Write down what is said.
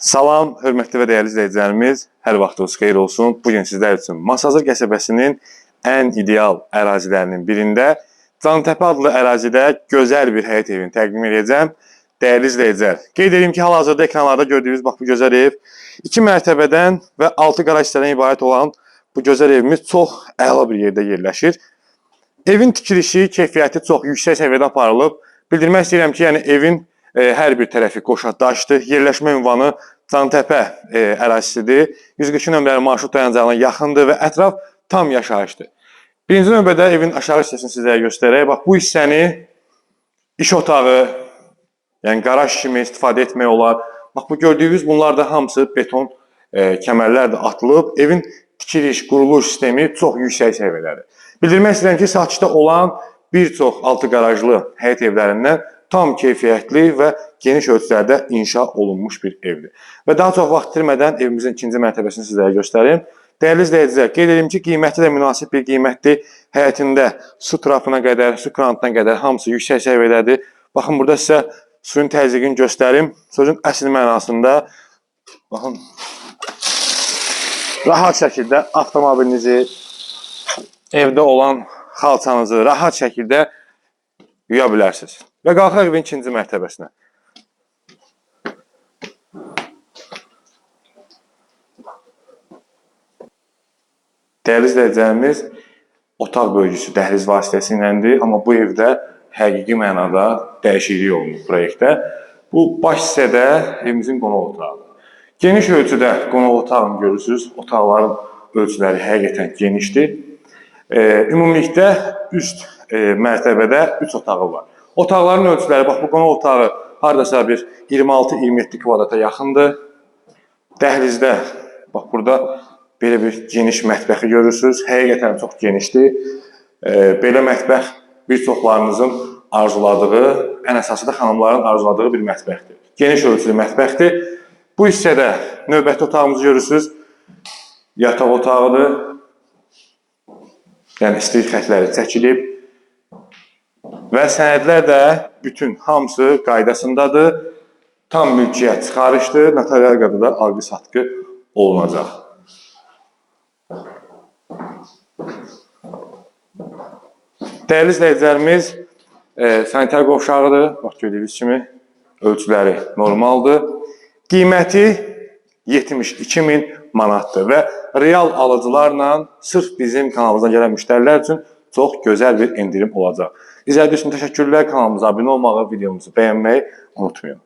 Salam, hörmətli və dəyərli izləyicilərimiz, hər vaxtınız xeyir olsun. Bu gün sizlər üçün Masazır qəsəbəsinin ən ideal ərazilərinin birində Cantəpə adlı ərazidə gözəl bir həyət evini təqdim edəcəm. Dəyərli izləyicilər, qeyd edim ki, hal-hazırda ekranlarda gördüyünüz bax bu gözəl ev 2 mərtəbədən və 6 qaraj hissədən ibarət olan bu gözəl evimiz çox əla bir yerdə yerləşir. Evin tikilişi, keyfiyyəti çox yüksək səviyyədə aparılıb. Bildirmək istəyirəm ki, yəni evin e, hər bir tərəfi qoşa daşdır. Yerləşmə ünvanı Cantəpə e, ərazisidir. 142 nömrəli marşrut dayanacağına yaxındır və ətraf tam yaşayışdır. Birinci növbədə evin aşağı hissəsini sizlərə göstərək. Bax bu hissəni iş otağı, yəni qaraj kimi istifadə etmək olar. Bax bu gördüyünüz bunlar da hamısı beton e, kəmərlər də atılıb. Evin tikiliş, quruluş sistemi çox yüksək səviyyədədir. Bildirmək istəyirəm ki, Sakitdə olan bir çox altı qarajlı həyət evlərindən tam keyfiyyətli və geniş ölçülərdə inşa olunmuş bir evdir. Və daha çox vaxt itirmədən evimizin ikinci mərtəbəsini sizlərə göstərim. Dəyərli izləyicilər, qeyd edim ki, qiyməti də münasib bir qiymətdir. Həyətində su trapına qədər, su krantına qədər hamısı yüksək səviyyədədir. Baxın burada sizə suyun təzyiqini göstərim. Sözün əsl mənasında baxın rahat şəkildə avtomobilinizi, evdə olan xalçanızı rahat şəkildə yuya bilərsiniz. Və qalxaq evin ikinci mərtəbəsinə. Dəyərli izləyicilərimiz, otaq bölgüsü dəhliz vasitəsiyləndir, amma bu evdə həqiqi mənada dəyişiklik olunub proyektdə. Bu baş hissədə evimizin qonaq otağıdır. Geniş ölçüdə qonaq otağını görürsüz. Otaqların ölçüləri həqiqətən genişdir. E, ümumilikdə üst e, mərtəbədə 3 otağı var. Otaqların ölçüləri bax bu qonaq otağı hardasa bir 26-27 kvadrata yaxındır. Dəhlizdə bax burada belə bir geniş mətbəxi görürsüz. Həqiqətən çox genişdir. E, belə mətbəx bir çoxlarınızın arzuladığı, ən əsası da xanımların arzuladığı bir mətbəxdir. Geniş ölçülü mətbəxdir. Bu hissədə növbəti otağımızı görürsüz. Yataq otağıdır. Yəni istilik xətləri çəkilib. Və sənədlər də bütün hamısı qaydasındadır. Tam mülkiyyət çıxarışdır. Notarial qaydada alqı-satqı olunacaq. Dəyərli izləyicilərimiz, e, sanitar qovşağıdır. Bax gördüyünüz kimi ölçüləri normaldır. Qiyməti 72 min manatdır və real alıcılarla sırf bizim kanalımızdan gələn müştərilər üçün çox gözəl bir endirim olacaq. İzlədiyiniz üçün təşəkkürlər. Kanalımıza abunə olmağı, videomuzu bəyənməyi unutmayın.